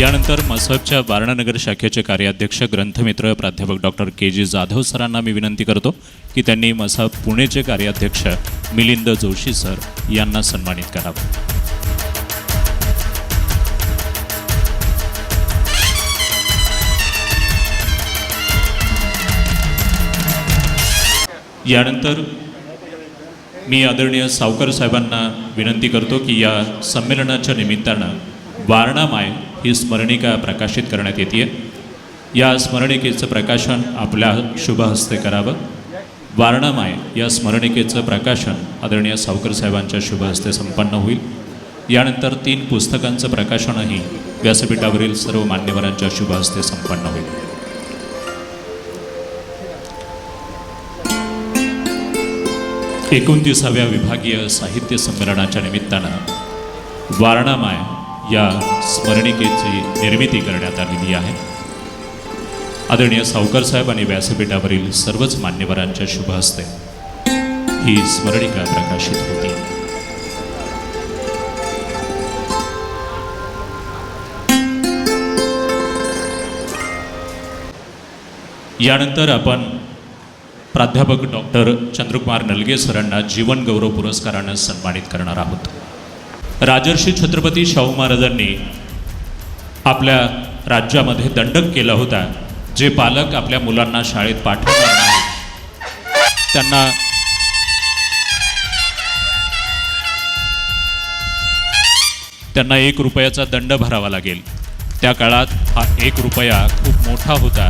यानंतर मसहबच्या वारणानगर शाखेचे कार्याध्यक्ष ग्रंथमित्र प्राध्यापक डॉक्टर के जी जाधव सरांना मी विनंती करतो की त्यांनी मसहब पुणेचे कार्याध्यक्ष मिलिंद जोशी सर यांना सन्मानित करावं. यानंतर मी आदरणीय सावकर साहेबांना विनंती करतो की या संमेलनाच्या निमित्तानं वारणामाय ही स्मरणिका प्रकाशित करण्यात येते या स्मरणिकेचं प्रकाशन आपल्या शुभ हस्ते करावं. वारणामाय या स्मरणिकेचं प्रकाशन आदरणीय सावकर साहेबांच्या शुभ हस्ते संपन्न होईल. यानंतर तीन पुस्तकांचं प्रकाशनही व्यासपीठावरील सर्व मान्यवरांच्या शुभ हस्ते संपन्न होईल. एकोणतीसाव्या विभागीय साहित्य संमेलनाच्या निमित्तानं वारणामाय या स्मरणिकेची निर्मिती करण्यात आलेली आहे. आदरणीय सावकर साहेब आणि व्यासपीठावरील सर्वच मान्यवरांच्या शुभ हस्ते ही स्मरणिका प्रकाशित होती. यानंतर आपण प्राध्यापक डॉक्टर चंद्रकुमार नलगे सरांना जीवन गौरव पुरस्कारानं सन्मानित करणार आहोत. राजर्षी छत्रपती शाहू महाराजांनी आपल्या राज्यामध्ये दंडक केला होता जे पालक आपल्या मुलांना शाळेत पाठवणार नाही त्यांना त्यांना एक रुपयाचा दंड भरावा लागेल. त्या काळात हा एक रुपया खूप मोठा होता.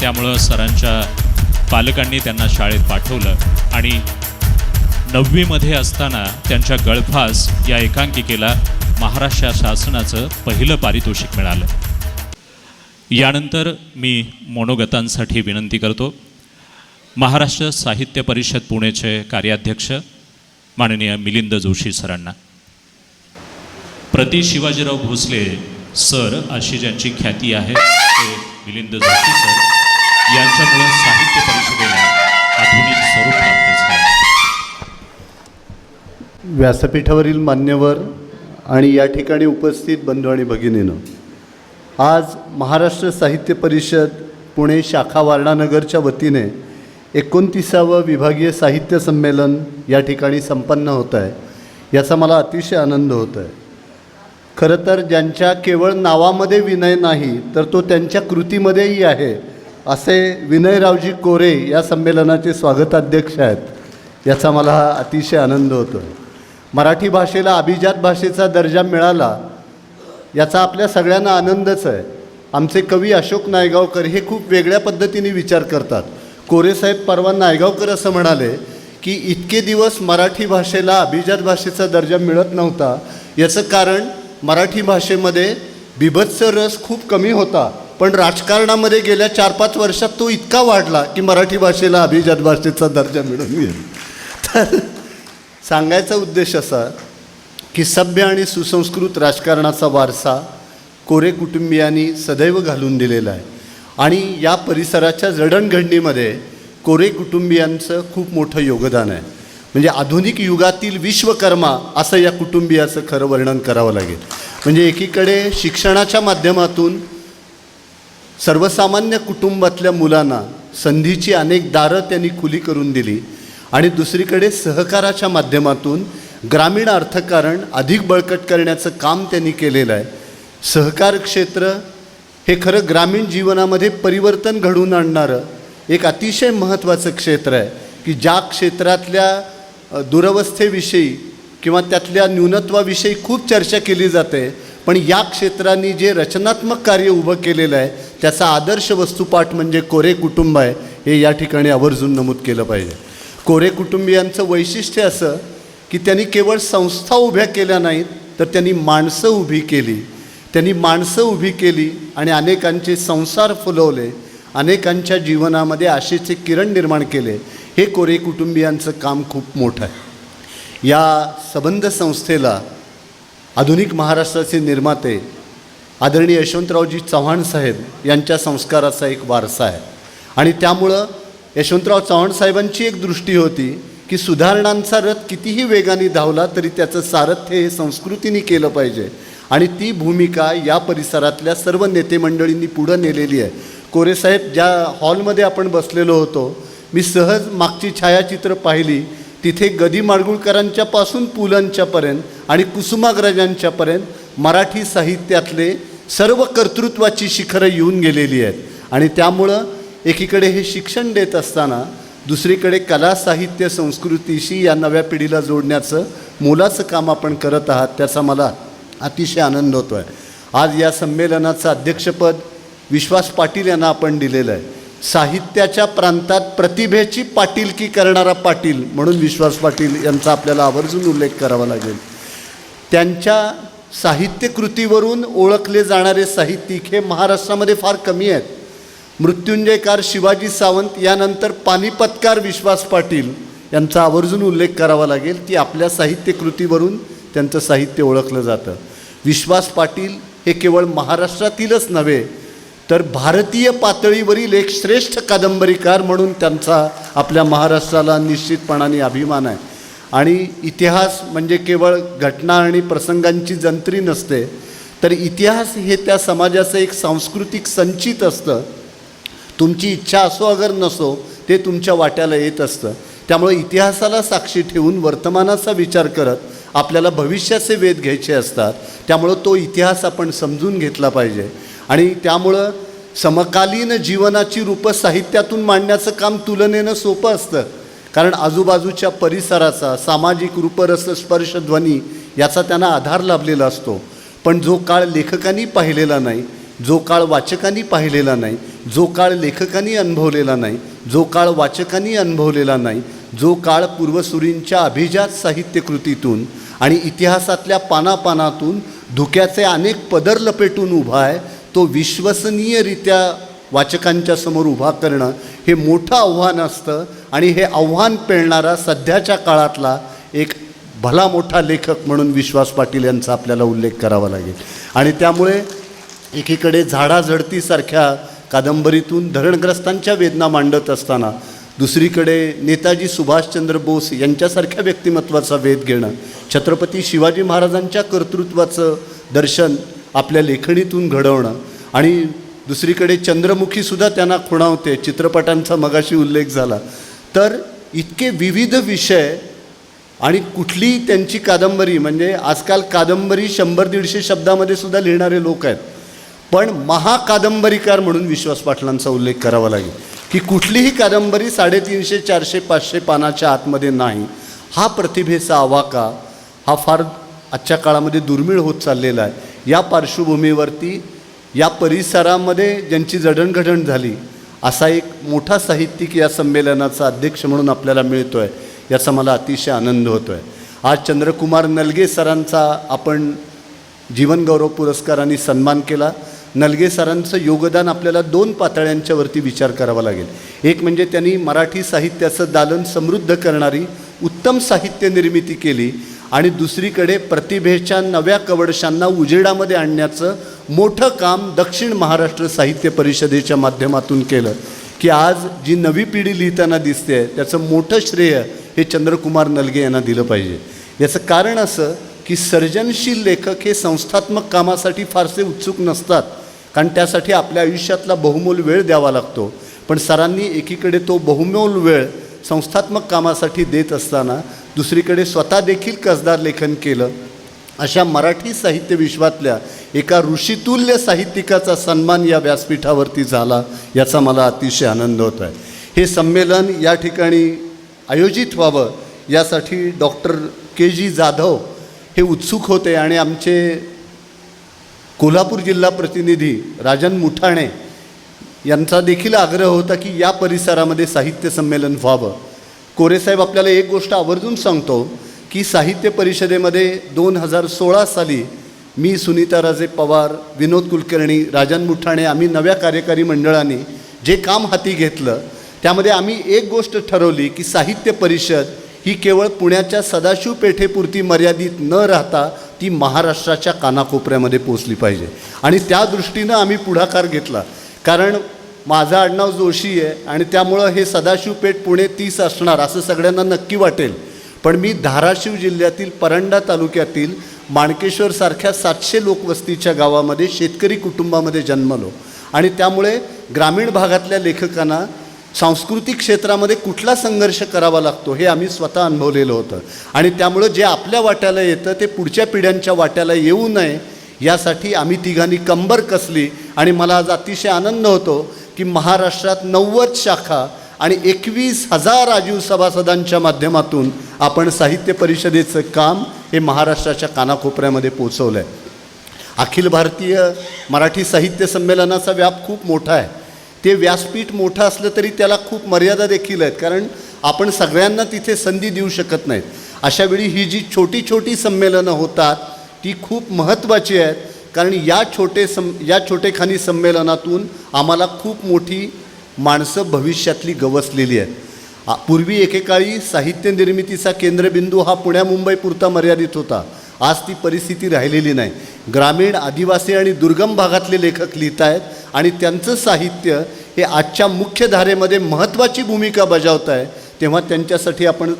त्यामुळं सरांच्या पालकांनी त्यांना शाळेत पाठवलं आणि नववीमध्ये असताना त्यांच्या गळफास या एकांकिकेला महाराष्ट्र शासनाचं पहिलं पारितोषिक मिळालं. यानंतर मी मनोगतांसाठी विनंती करतो. महाराष्ट्र साहित्य परिषद पुणेचे कार्याध्यक्ष माननीय मिलिंद जोशी सरांना. प्रति शिवाजीराव भोसले सर अशी ज्यांची ख्याती आहे ते मिलिंद जोशी सर यांच्यामुळे साहित्य परिषदेला आधुनिक स्वरूप व्यासपीठावरील मान्यवर आणि या ठिकाणी उपस्थित बंधू आणि भगिनीनं आज महाराष्ट्र साहित्य परिषद पुणे शाखा वारणानगरच्या वतीने एकोणतीसावं विभागीय साहित्य संमेलन या ठिकाणी संपन्न होत आहे. याचा मला अतिशय आनंद होत आहे. खरं तर ज्यांच्या केवळ नावामध्ये विनय नाही तर तो त्यांच्या कृतीमध्येही आहे असे विनयरावजी कोरे या संमेलनाचे स्वागताध्यक्ष आहेत याचा मला अतिशय आनंद होतो आहे मराठी भाषेला अभिजात भाषेचा दर्जा मिळाला याचा आपल्या सगळ्यांना आनंदच आहे. आमचे कवी अशोक नायगावकर हे खूप वेगळ्या पद्धतीने विचार करतात. कोरेसाहेब परवा नायगावकर असं म्हणाले की इतके दिवस मराठी भाषेला अभिजात भाषेचा दर्जा मिळत नव्हता. याचं कारण मराठी भाषेमध्ये बिभत्स रस खूप कमी होता. पण राजकारणामध्ये गेल्या चार पाच वर्षात तो इतका वाढला की मराठी भाषेला अभिजात भाषेचा दर्जा मिळून गेला. तर सांगायचा उद्देश असा की सभ्य आणि सुसंस्कृत राजकारणाचा वारसा कोरे कुटुंबियांनी सदैव घालून दिलेला आहे. आणि या परिसराच्या जडणघडणीमध्ये कोरे कुटुंबियांचं खूप मोठं योगदान आहे. म्हणजे आधुनिक युगातील विश्वकर्मा असं या कुटुंबियाचं खरं वर्णन करावं लागेल. म्हणजे एकीकडे शिक्षणाच्या माध्यमातून सर्वसामान्य कुटुंबातल्या मुलांना संधीची अनेक दारं त्यांनी खुली करून दिली. आणि दुसरीकडे सहकाराच्या माध्यमातून ग्रामीण अर्थकारण अधिक बळकट करण्याचं काम त्यांनी केलेलं आहे. सहकार क्षेत्र हे खरं ग्रामीण जीवनामध्ये परिवर्तन घडवून आणणारं एक अतिशय महत्त्वाचं क्षेत्र आहे की ज्या क्षेत्रातल्या दुरवस्थेविषयी किंवा त्यातल्या न्यूनत्वाविषयी खूप चर्चा केली जाते पण या क्षेत्रांनी जे रचनात्मक कार्य उभं केलेलं आहे त्याचा आदर्श वस्तुपाठ म्हणजे कोरे कुटुंब आहे हे या ठिकाणी आवर्जून नमूद केलं पाहिजे. कोरे कुटुंबियांचं वैशिष्ट्य असं की त्यांनी केवळ संस्था उभ्या केल्या नाहीत तर त्यांनी माणसं उभी केली. त्यांनी माणसं उभी केली आणि अनेकांचे संसार फुलवले. अनेकांच्या जीवनामध्ये आशेचे किरण निर्माण केले. हे कोरे कुटुंबियांचं काम खूप मोठं आहे. या सबंध संस्थेला आधुनिक महाराष्ट्राचे निर्माते आदरणीय यशवंतरावजी चव्हाण साहेब यांच्या संस्काराचा एक वारसा आहे. आणि त्यामुळं यशवंतराव चव्हाण साहेबांची एक दृष्टी होती की सुधारणांचा रथ कितीही वेगाने धावला तरी त्याचं सारथ्य हे संस्कृतीने केलं पाहिजे. आणि ती भूमिका या परिसरातल्या सर्व नेते मंडळींनी पुढं नेलेली आहे. कोरेसाहेब ज्या हॉलमध्ये आपण बसलेलो होतो मी सहज मागची छायाचित्र पाहिली. तिथे गदी माडगुळकरांच्यापासून पुलांच्यापर्यंत आणि कुसुमाग्रजांच्यापर्यंत मराठी साहित्यातले सर्व कर्तृत्वाची शिखरं येऊन गेलेली आहेत. आणि त्यामुळं एकीकडे हे शिक्षण देत असताना दुसरीकडे कला साहित्य संस्कृतीशी या नव्या पिढीला जोडण्याचं मोलाचं काम आपण करत आहात त्याचा मला अतिशय आनंद होतो आहे आज या संमेलनाचं अध्यक्षपद विश्वास पाटील यांना आपण दिलेलं आहे. साहित्याच्या प्रांतात प्रतिभेची पाटीलकी करणारा पाटील म्हणून विश्वास पाटील यांचा आपल्याला आवर्जून उल्लेख करावा लागेल. त्यांच्या साहित्यकृतीवरून ओळखले जाणारे साहित्यिक हे महाराष्ट्रामध्ये फार कमी आहेत. मृत्युंजयकार शिवाजी सावंत यानंतर पानिपतकार विश्वास पाटील यांचा आवर्जून उल्लेख करावा लागेल. की आपल्या साहित्यकृतीवरून त्यांचं साहित्य ओळखलं जातं. विश्वास पाटील हे केवळ महाराष्ट्रातीलच नव्हे तर भारतीय पातळीवरील एक श्रेष्ठ कादंबरीकार म्हणून त्यांचा आपल्या महाराष्ट्राला निश्चितपणाने अभिमान आहे. आणि इतिहास म्हणजे केवळ घटना आणि प्रसंगांची जंत्री नसते तर इतिहास हे त्या समाजाचं एक सांस्कृतिक संचित असतं. तुमची इच्छा असो अगर नसो ते तुमच्या वाट्याला येत असतं. त्यामुळे इतिहासाला साक्षी ठेवून वर्तमानाचा विचार करत आपल्याला भविष्याचे वेध घ्यायचे असतात. त्यामुळं तो इतिहास आपण समजून घेतला पाहिजे. आणि त्यामुळं समकालीन जीवनाची रूपं साहित्यातून मांडण्याचं काम तुलनेनं सोपं असतं. कारण आजूबाजूच्या परिसराचा सामाजिक रूपरस स्पर्श ध्वनी याचा त्यांना आधार लाभलेला असतो. पण जो काळ लेखकांनी पाहिलेला नाही जो काळ वाचकांनी पाहिलेला नाही जो काळ लेखकांनी अनुभवलेला नाही जो काळ वाचकांनी अनुभवलेला नाही जो काळ पूर्वसुरींच्या अभिजात साहित्यकृतीतून आणि इतिहासातल्या पानापानातून धुक्याचे अनेक पदर लपेटून उभा आहे तो विश्वसनीयरित्या वाचकांच्या समोर उभा करणं हे मोठं आव्हान असतं आणि हे आव्हान पेलणारा सध्याच्या काळातला एक भला मोठा लेखक म्हणून विश्वास पाटील यांचा आपल्याला उल्लेख करावा लागेल. आणि त्यामुळे एकीकडे झाडाझडतीसारख्या कादंबरीतून धरणग्रस्तांच्या वेदना मांडत असताना दुसरीकडे नेताजी सुभाषचंद्र बोस यांच्यासारख्या व्यक्तिमत्वाचा वेध घेणं छत्रपती शिवाजी महाराजांच्या कर्तृत्वाचं दर्शन आपल्या लेखणीतून घडवणं आणि दुसरीकडे चंद्रमुखीसुद्धा त्यांना खुणावते चित्रपटांचा मगाशी उल्लेख झाला. तर इतके विविध विषय आणि कुठली त्यांची कादंबरी म्हणजे आजकाल कादंबरी शंभर दीडशे शब्दामध्ये सुद्धा लिहिणारे लोक आहेत पण महाकादंबरीकार म्हणून विश्वास पाटलांचा उल्लेख करावा लागेल. की कुठलीही कादंबरी साडेतीनशे चारशे पाचशे पानाच्या आतमध्ये नाही. हा प्रतिभेचा आवाका हा फार आजच्या काळामध्ये दुर्मिळ होत चाललेला आहे. या पार्श्वभूमीवरती या परिसरामध्ये ज्यांची जडणघडण झाली असा एक मोठा साहित्यिक या संमेलनाचा अध्यक्ष म्हणून आपल्याला मिळतो आहे याचा मला अतिशय आनंद होतो आहे आज चंद्रकुमार नलगे सरांचा आपण जीवनगौरव पुरस्काराने सन्मान केला. नलगे सरांचं योगदान आपल्याला दोन पातळ्यांच्यावरती विचार करावा लागेल. एक म्हणजे त्यांनी मराठी साहित्याचं दालन समृद्ध करणारी उत्तम साहित्य निर्मिती केली आणि दुसरीकडे प्रतिभेच्या नव्या कवडशांना उजेडामध्ये आणण्याचं मोठं काम दक्षिण महाराष्ट्र साहित्य परिषदेच्या माध्यमातून केलं. की आज जी नवी पिढी लिहिताना दिसते त्याचं मोठं श्रेय हे चंद्रकुमार नलगे यांना दिलं पाहिजे. याचं कारण असं की सर्जनशील लेखक हे संस्थात्मक कामासाठी फारसे उत्सुक नसतात. कारण त्यासाठी आपल्या आयुष्यातला बहुमोल वेळ द्यावा लागतो. पण सरांनी एकीकडे तो बहुमोल वेळ संस्थात्मक कामासाठी देत असताना दुसरीकडे स्वतः देखील कसदार लेखन केलं. अशा मराठी साहित्य विश्वातल्या एका ऋषितुल्य साहित्यिकाचा सन्मान या व्यासपीठावरती झाला याचा मला अतिशय आनंद होत आहे. हे संमेलन या ठिकाणी आयोजित व्हावं यासाठी डॉक्टर के जी जाधव हे उत्सुक होते आणि आमचे कोल्हापूर जिल्हा प्रतिनिधी राजन मुठाणे यांचा देखील आग्रह होता की या परिसरामध्ये साहित्य संमेलन व्हावं. कोरेसाहेब आपल्याला एक गोष्ट आवर्जून सांगतो की साहित्य परिषदेमध्ये दोन हजार सोळा साली मी सुनीता राजे पवार विनोद कुलकर्णी राजन मुठाणे आम्ही नव्या कार्यकारी मंडळाने जे काम हाती घेतलं त्यामध्ये आम्ही एक गोष्ट ठरवली की साहित्य परिषद ही केवळ पुण्याच्या सदाशिव पेठेपुरती मर्यादित न राहता ती महाराष्ट्राच्या कानाकोपऱ्यामध्ये पोचली पाहिजे. आणि त्या दृष्टीनं आम्ही पुढाकार घेतला. कारण माझं आडनाव जोशी आहे आणि त्यामुळं हे सदाशिव पेठ पुणे तीस असणार असं सगळ्यांना नक्की वाटेल. पण मी धाराशिव जिल्ह्यातील परंडा तालुक्यातील माणकेश्वरसारख्या सातशे लोकवस्तीच्या गावामध्ये शेतकरी कुटुंबामध्ये जन्मलो. आणि त्यामुळे ग्रामीण भागातल्या लेखकांना सांस्कृतिक क्षेत्रामध्ये कुठला संघर्ष करावा लागतो हे आम्ही स्वतः अनुभवलेलं होतं. आणि त्यामुळं जे आपल्या वाट्याला येतं ते पुढच्या पिढ्यांच्या वाट्याला येऊ नये यासाठी आम्ही तिघांनी कंबर कसली. आणि मला आज अतिशय आनंद होतो की महाराष्ट्रात नव्वद शाखा आणि एकवीस हजार राजीव सभासदांच्या माध्यमातून आपण साहित्य परिषदेचं काम हे महाराष्ट्राच्या कानाकोपऱ्यामध्ये पोचवलं आहे अखिल भारतीय मराठी साहित्य संमेलनाचा व्याप खूप मोठा आहे. ते व्यासपीठ मोठं असलं तरी त्याला खूप मर्यादा देखील आहेत. कारण आपण सगळ्यांना तिथे संधी देऊ शकत नाहीत. अशावेळी ही जी छोटी छोटी संमेलनं होतात ती खूप महत्त्वाची आहेत. कारण या छोटे सम या छोटेखानी संमेलनातून आम्हाला खूप मोठी माणसं भविष्यातली गवसलेली आहेत. पूर्वी एकेकाळी साहित्य निर्मितीचा केंद्रबिंदू हा पुण्या मुंबईपुरता मर्यादित होता. आज ती परिस्थिती राहिलेली नाही. ग्रामीण आदिवासी आणि दुर्गम भागातले लेखक लिहित आहेत आणि त्यांचं साहित्य हे आजच्या मुख्य धारेमध्ये महत्त्वाची भूमिका बजावत आहे तेव्हा त्यांच्यासाठी आपण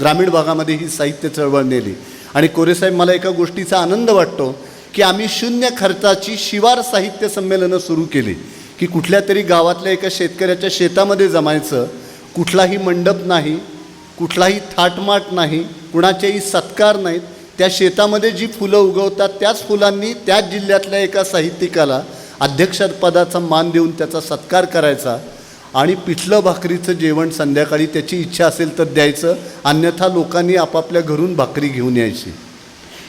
ग्रामीण भागामध्ये ही साहित्य चळवळ नेली. आणि कोरेसाहेब मला एका गोष्टीचा आनंद वाटतो की आम्ही शून्य खर्चाची शिवार साहित्य संमेलनं सुरू केली की कुठल्या तरी गावातल्या एका शेतकऱ्याच्या शेतामध्ये जमायचं कुठलाही मंडप नाही कुठलाही थाटमाट नाही कुणाचेही सत्कार नाहीत त्या शेतामध्ये जी फुलं उगवतात त्याच फुलांनी त्याच जिल्ह्यातल्या एका साहित्यिकाला अध्यक्षपदाचा मान देऊन त्याचा सत्कार करायचा आणि पिठलं भाकरीचं जेवण संध्याकाळी त्याची इच्छा असेल तर द्यायचं अन्यथा लोकांनी आपापल्या घरून भाकरी घेऊन यायची.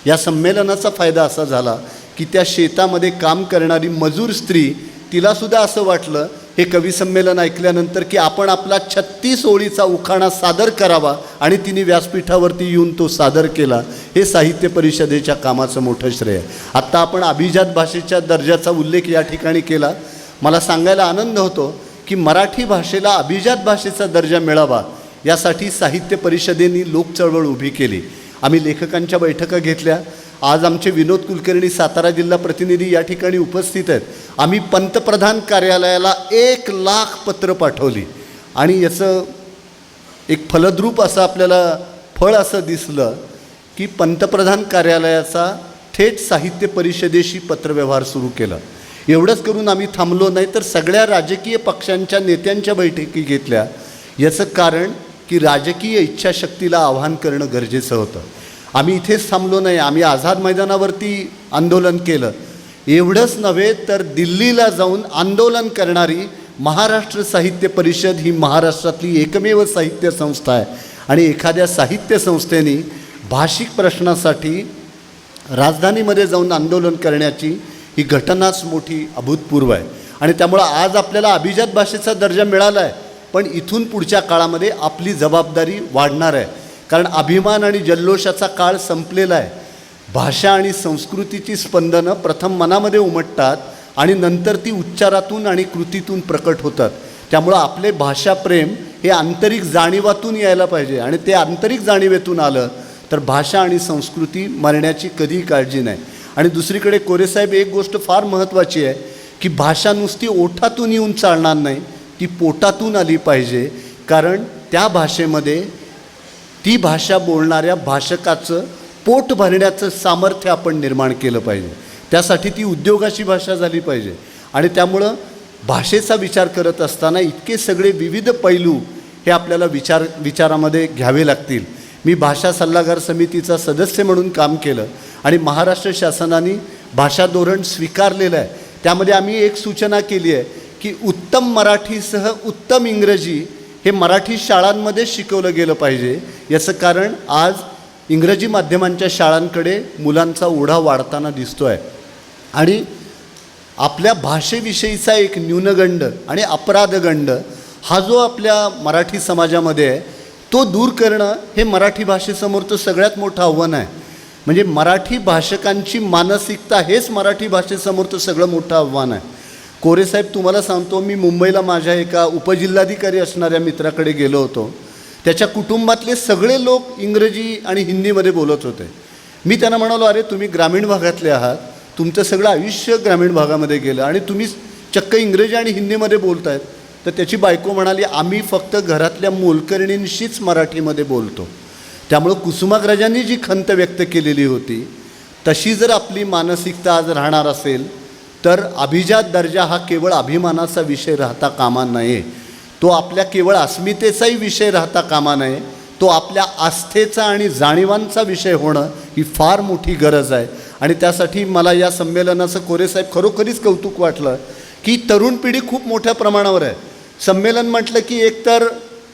या संमेलनाचा फायदा असा झाला की त्या शेतामध्ये काम करणारी मजूर स्त्री तिलासुद्धा असं वाटलं हे कविसंमेलन ऐकल्यानंतर की आपण आपला छत्तीस ओळीचा उखाणा सादर करावा आणि तिने व्यासपीठावरती येऊन तो सादर केला. हे साहित्य परिषदेच्या कामाचं मोठं श्रेय. आत्ता आपण अभिजात भाषेच्या दर्जाचा उल्लेख या ठिकाणी केला. मला सांगायला आनंद होतो की मराठी भाषेला अभिजात भाषेचा दर्जा मिळावा यासाठी साहित्य परिषदेने लोकचळवळ उभी केली. आम्ही लेखकांच्या बैठका घेतल्या. आज आमचे विनोद कुलकर्णी सातारा जिल्हा प्रतिनिधी या ठिकाणी उपस्थित आहेत. आम्ही पंतप्रधान कार्यालयाला एक लाख पत्र पाठवली. आणि याचं एक फलद्रूप असं आपल्याला फळ असं दिसलं की पंतप्रधान कार्यालयाचा थेट साहित्य परिषदेशी पत्रव्यवहार सुरू केला. एवढंच करून आम्ही थांबलो नाही तर सगळ्या राजकीय पक्षांच्या नेत्यांच्या बैठकी घेतल्या. याचं कारण की राजकीय इच्छाशक्तीला आव्हान करणं गरजेचं होतं. आम्ही इथेच थांबलो नाही. आम्ही आझाद मैदानावरती आंदोलन केलं. एवढंच नव्हे तर दिल्लीला जाऊन आंदोलन करणारी महाराष्ट्र साहित्य परिषद ही महाराष्ट्रातली एकमेव साहित्य संस्था आहे. आणि एखाद्या साहित्य संस्थेने भाषिक प्रश्नासाठी राजधानीमध्ये जाऊन आंदोलन करण्याची ही घटनाच मोठी अभूतपूर्व आहे. आणि त्यामुळं आज आपल्याला अभिजात भाषेचा दर्जा मिळाला आहे पण इथून पुढच्या काळामध्ये आपली जबाबदारी वाढणार आहे. कारण अभिमान आणि जल्लोषाचा काळ संपलेला आहे. भाषा आणि संस्कृतीची स्पंदनं प्रथम मनामध्ये उमटतात आणि नंतर ती उच्चारातून आणि कृतीतून प्रकट होतात. त्यामुळं आपले भाषाप्रेम हे आंतरिक जाणीवातून यायला पाहिजे आणि ते आंतरिक जाणीवेतून आलं तर भाषा आणि संस्कृती मरण्याची कधीही काळजी नाही. आणि दुसरीकडे कोरेसाहेब एक गोष्ट फार महत्त्वाची आहे की भाषा नुसती ओठातून येऊन चालणार नाही ती पोटातून आली पाहिजे. कारण त्या भाषेमध्ये ती भाषा बोलणाऱ्या भाषकाचं पोट भरण्याचं सामर्थ्य आपण निर्माण केलं पाहिजे. त्यासाठी ती उद्योगाची भाषा झाली पाहिजे. आणि त्यामुळं भाषेचा विचार करत असताना इतके सगळे विविध पैलू हे आपल्याला विचार विचारामध्ये घ्यावे लागतील. मी भाषा सल्लागार समितीचा सदस्य म्हणून काम केलं आणि महाराष्ट्र शासनाने भाषा धोरण स्वीकारलेलं आहे. त्यामध्ये आम्ही एक सूचना केली आहे की उत्तम मराठीसह उत्तम इंग्रजी हे मराठी शाळांमध्ये शिकवलं गेलं पाहिजे. याचं कारण आज इंग्रजी माध्यमांच्या शाळांकडे मुलांचा ओढा वाढताना दिसतो आहे आणि आपल्या भाषेविषयीचा एक न्यूनगंड आणि अपराधगंड हा जो आपल्या मराठी समाजामध्ये आहे तो दूर करणं हे मराठी भाषेसमोरचं सगळ्यात मोठं आव्हान आहे. म्हणजे मराठी भाषकांची मानसिकता हेच मराठी भाषेसमोरचं सगळं मोठं आव्हान आहे. कोरेसाहेब तुम्हाला सांगतो मी मुंबईला माझ्या एका उपजिल्हाधिकारी असणाऱ्या मित्राकडे गेलो होतो. त्याच्या कुटुंबातले सगळे लोक इंग्रजी आणि हिंदीमध्ये बोलत होते. मी त्यांना म्हणालो अरे तुम्ही ग्रामीण भागातले आहात. तुमचं सगळं आयुष्य ग्रामीण भागामध्ये गेलं आणि तुम्ही चक्क इंग्रजी आणि हिंदीमध्ये बोलतायत. तर त्याची बायको म्हणाली आम्ही फक्त घरातल्या मोलकर्णींशीच मराठीमध्ये बोलतो. त्यामुळं कुसुमाग्रजांनी जी खंत व्यक्त केलेली होती तशी जर आपली मानसिकता आज राहणार असेल तर अभिजात दर्जा हा केवळ अभिमानाचा विषय राहता कामा नये. तो आपल्या केवळ अस्मितेचाही विषय राहता कामा नये. तो आपल्या आस्थेचा आणि जाणीवांचा विषय होणं ही फार मोठी गरज आहे. आणि त्यासाठी मला या संमेलनाचं कोरेसाहेब खरोखरीच कौतुक वाटलं की तरुण पिढी खूप मोठ्या प्रमाणावर आहे. संमेलन म्हटलं की एकतर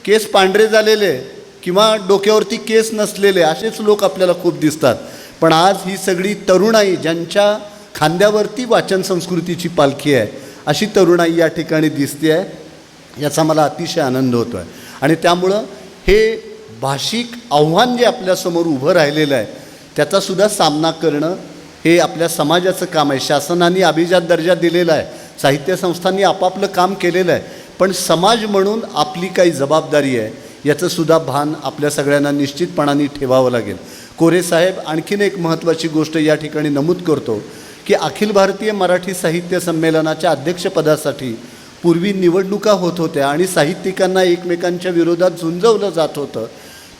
केस पांढरे झालेले किंवा डोक्यावरती केस नसलेले असेच लोक आपल्याला खूप दिसतात. पण आज ही सगळी तरुणाई ज्यांच्या खांद्यावरती वाचन संस्कृतीची पालखी आहे. अशी तरुणाई या ठिकाणी दिसते आहे याचा मला अतिशय आनंद होतो आहे आणि त्यामुळं हे भाषिक आव्हान जे आपल्यासमोर उभं राहिलेलं आहे त्याचासुद्धा सामना करणं हे आपल्या समाजाचं काम आहे. शासनाने अभिजात दर्जा दिलेला आहे. साहित्य संस्थांनी आपापलं काम केलेलं आहे. पण समाज म्हणून आपली काही जबाबदारी आहे याचंसुद्धा भान आपल्या सगळ्यांना निश्चितपणाने ठेवावं लागेल. कोरे साहेब आणखीन एक महत्त्वाची गोष्ट या ठिकाणी नमूद करतो. की अखिल भारतीय मराठी साहित्य संमेलनाच्या अध्यक्षपदासाठी पूर्वी निवडणुका होत होत्या आणि साहित्यिकांना एकमेकांच्या विरोधात झुंजवलं जात होतं.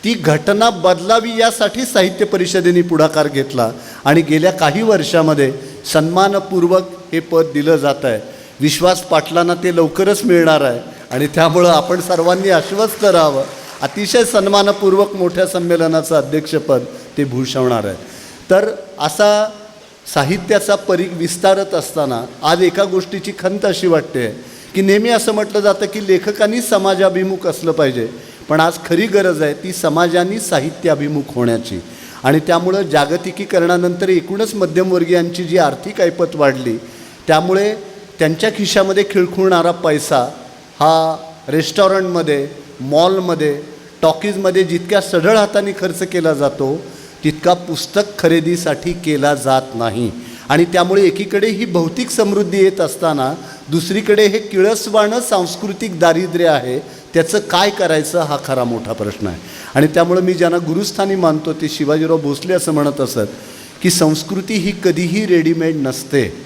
ती घटना बदलावी यासाठी साहित्य परिषदेने पुढाकार घेतला आणि गेल्या काही वर्षामध्ये सन्मानपूर्वक हे पद दिलं जात आहे. विश्वास पाटलांना ते लवकरच मिळणार आहे आणि त्यामुळं आपण सर्वांनी आश्वस्त राहावं. अतिशय सन्मानपूर्वक मोठ्या संमेलनाचं अध्यक्षपद ते भूषवणार आहे. तर असा साहित्याचा परी विस्तारत असताना आज एका गोष्टीची खंत अशी वाटते की नेहमी असं म्हटलं जातं की लेखकांनी समाजाभिमुख असलं पाहिजे पण आज खरी गरज आहे ती समाजाने साहित्याभिमुख होण्याची. आणि त्यामुळं जागतिकीकरणानंतर एकूणच मध्यमवर्गीयांची जी आर्थिक ऐपत वाढली त्यामुळे त्यांच्या खिशामध्ये खिळखुळणारा पैसा हा रेस्टॉरंटमध्ये मॉलमध्ये टॉकीजमध्ये जितक्या सढळ हाताने खर्च केला जातो तितका पुस्तक खरेदीसाठी केला जात नाही. आणि त्यामुळे एकीकडे ही भौतिक समृद्धी येत असताना दुसरीकडे हे किळसवाणं सांस्कृतिक दारिद्र्य आहे त्याचं काय करायचं हा खरा मोठा प्रश्न आहे. आणि त्यामुळं मी ज्यांना गुरुस्थानी मानतो ते शिवाजीराव भोसले असं म्हणत असत की संस्कृती ही कधीही रेडीमेड नसते.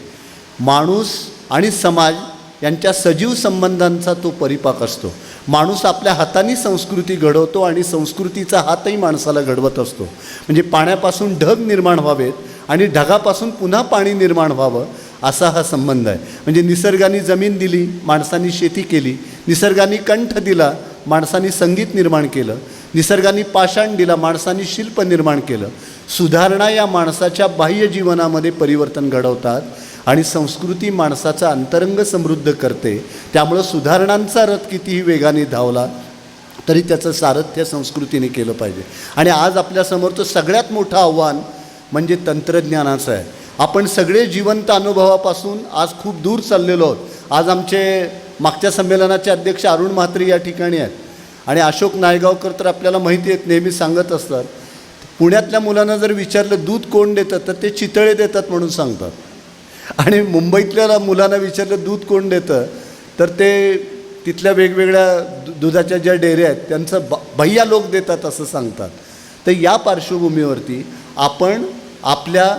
माणूस आणि समाज यांच्या सजीव संबंधांचा तो परिपाक असतो. माणूस आपल्या हाताने संस्कृती घडवतो आणि संस्कृतीचा हातही माणसाला घडवत असतो. म्हणजे पाण्यापासून ढग निर्माण व्हावेत आणि ढगापासून पुन्हा पाणी निर्माण व्हावं असा हा संबंध आहे. म्हणजे निसर्गाने जमीन दिली माणसांनी शेती केली निसर्गाने कंठ दिला माणसांनी संगीत निर्माण केलं निसर्गाने पाषाण दिला माणसांनी शिल्प निर्माण केलं. सुधारणा या माणसाच्या बाह्य जीवनामध्ये परिवर्तन घडवतात. आणि संस्कृती माणसाचा अंतरंग समृद्ध करते. त्यामुळं सुधारणांचा रथ कितीही वेगाने धावला तरी त्याचं सारथ्य संस्कृतीने केलं पाहिजे. आणि आज आपल्यासमोरचं सगळ्यात मोठं आव्हान म्हणजे तंत्रज्ञानाचं आहे. आपण सगळे जिवंत अनुभवापासून आज खूप दूर चाललेलो आहोत. आज आमचे मागच्या संमेलनाचे अध्यक्ष अरुण म्हात्रे या ठिकाणी आहेत. आणि अशोक नायगावकर तर आपल्याला माहिती आहेत नेहमी सांगत असतात. पुण्यातल्या मुलांना जर विचारलं दूध कोण देतं? तर ते चितळे देतात म्हणून सांगतात. आणि मुंबईतल्या मुलांना विचारलं दूध कोण देतं? तर ते तिथल्या वेगवेगळ्या दुधाच्या ज्या डेऱ्या आहेत त्यांचं ब भैया लोक देतात असं सांगतात. तर या पार्श्वभूमीवरती आपण आपल्या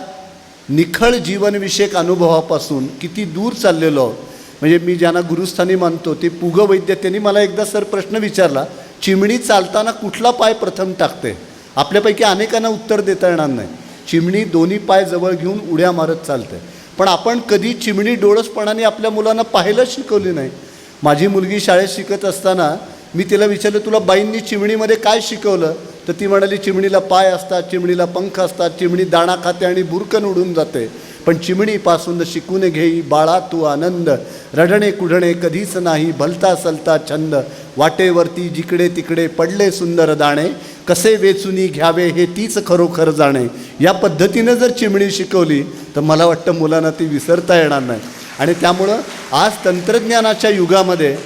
निखळ जीवनविषयक अनुभवापासून किती दूर चाललेलो आहोत. म्हणजे मी ज्यांना गुरुस्थानी मानतो ते पुग वैद्य त्यांनी मला एकदा सर प्रश्न विचारला चिमणी चालताना कुठला पाय प्रथम टाकते? आपल्यापैकी अनेकांना उत्तर देता येणार नाही. चिमणी दोन्ही पाय जवळ घेऊन उड्या मारत चालते. पण आपण कधी चिमणी डोळसपणाने आपल्या मुलांना पाहायलाच शिकवली नाही. माझी मुलगी शाळेत शिकत असताना मी तिला विचारलं तुला बाईंनी चिमणीमध्ये काय शिकवलं? तर ती म्हणाली चिमणीला पाय असतात चिमणीला पंख असतात चिमणी दाणा खाते आणि बुरकन उडून जाते. पण चिमणीपासून शिकून घेई बाळा तू आनंद. रडणे कुढणे कधीच नाही भलता सलता छंद. वाटेवरती जिकडे तिकडे पडले सुंदर दाणे कसे वेचुनी घ्यावे हे तीच खरोखर जाणे या पद्धतीनं जर चिमणी शिकवली तर मला वाटतं मुलांना ती विसरता येणार नाही. आणि त्यामुळं आज तंत्रज्ञानाच्या युगामध्ये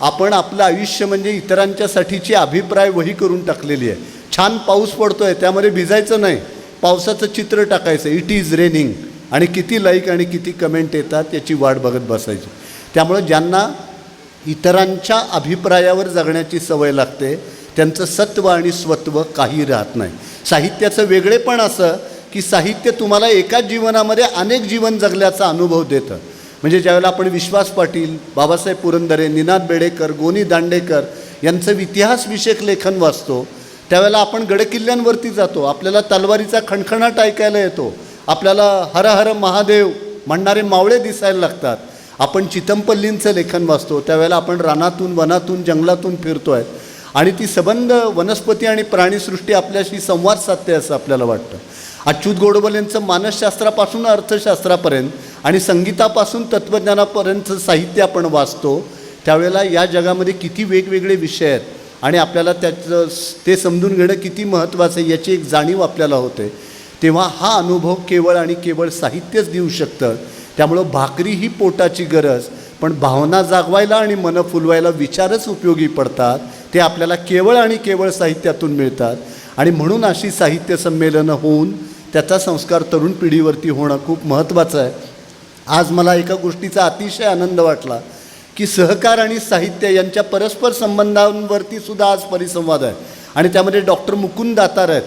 आपण आपलं आयुष्य म्हणजे इतरांच्यासाठीची अभिप्राय वही करून टाकलेली आहे. छान पाऊस पडतो आहे त्यामध्ये भिजायचं नाही. पावसाचं चित्र टाकायचं इट इज रेनिंग आणि किती लाईक आणि किती कमेंट येतात याची वाट बघत बसायची. त्यामुळं ज्यांना इतरांच्या अभिप्रायावर जगण्याची सवय लागते त्यांचं सत्व आणि स्वत्व काही राहत नाही. साहित्याचं वेगळेपण असं की साहित्य तुम्हाला एकाच जीवनामध्ये अनेक जीवन जगल्याचा अनुभव देतं. म्हणजे ज्यावेळेला आपण विश्वास पाटील बाबासाहेब पुरंदरे निनाद बेडेकर गोनी दांडेकर यांचं इतिहासविषयक लेखन वाचतो त्यावेळेला आपण गडकिल्ल्यांवरती जातो आपल्याला तलवारीचा खणखणाट ऐकायला येतो आपल्याला हर हर महादेव म्हणणारे मावळे दिसायला लागतात. आपण चितमपल्लींचं लेखन वाचतो त्यावेळेला आपण रानातून वनातून जंगलातून फिरतो आहे आणि ती सबंध वनस्पती आणि प्राणीसृष्टी आपल्याशी संवाद साधते असं आपल्याला वाटतं. अच्युत गोडबोलेंचं मानसशास्त्रापासून अर्थशास्त्रापर्यंत आणि संगीतापासून तत्त्वज्ञानापर्यंतचं साहित्य आपण वाचतो त्यावेळेला या जगामध्ये किती वेगवेगळे विषय आहेत आणि आपल्याला त्याचं ते समजून घेणं किती महत्त्वाचं आहे याची एक जाणीव आपल्याला होते. तेव्हा हा अनुभव केवळ आणि केवळ साहित्यच देऊ शकतं. त्यामुळं भाकरी ही पोटाची गरज पण भावना जागवायला आणि मन फुलवायला विचारच उपयोगी पडतात. ते आपल्याला केवळ आणि केवळ साहित्यातून मिळतात. आणि म्हणून अशी साहित्य संमेलनं होऊन त्याचा संस्कार तरुण पिढीवरती होणं खूप महत्त्वाचं आहे. आज मला एका गोष्टीचा अतिशय आनंद वाटला की सहकार आणि साहित्य यांच्या परस्पर संबंधांवरती सुद्धा आज परिसंवाद आहे. आणि त्यामध्ये डॉक्टर मुकुंद दातार आहेत.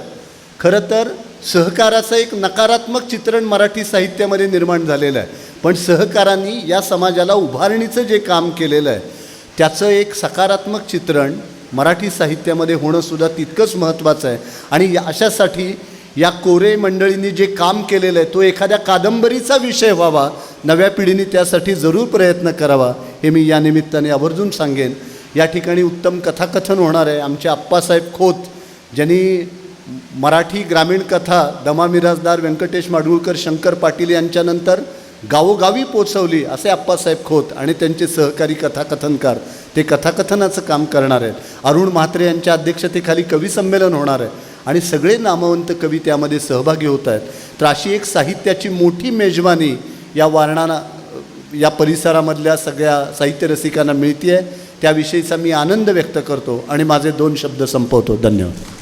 खरं तर सहकाराचं एक नकारात्मक चित्रण मराठी साहित्यामध्ये निर्माण झालेलं आहे. पण सहकारांनी या समाजाला उभारणीचं जे काम केलेलं आहे त्याचं एक सकारात्मक चित्रण मराठी साहित्यामध्ये होणंसुद्धा तितकंच महत्त्वाचं आहे. आणि या- अशासाठी या कोरे मंडळींनी जे काम केलेलं आहे तो एखाद्या कादंबरीचा विषय व्हावा नव्या पिढीने त्यासाठी जरूर प्रयत्न करावा हे मी या निमित्ताने आवर्जून सांगेन. या ठिकाणी उत्तम कथाकथन होणार आहे. आमचे आप्पासाहेब खोत ज्यांनी मराठी ग्रामीण कथा दमा मिराजदार व्यंकटेश माडगुळकर शंकर पाटील यांच्यानंतर गावोगावी पोचवली असे आप्पासाहेब खोत आणि त्यांचे सहकारी कथाकथनकार ते कथाकथनाचं काम करणार आहेत. अरुण म्हात्रे यांच्या अध्यक्षतेखाली कवी संमेलन होणार आहे आणि सगळे नामवंत कवी त्यामध्ये सहभागी होत आहेत. तर अशी एक साहित्याची मोठी मेजवानी या वारणाना या परिसरामधल्या सगळ्या साहित्य रसिकांना मिळते आहे त्याविषयीचा मी आनंद व्यक्त करतो आणि माझे दोन शब्द संपवतो. धन्यवाद.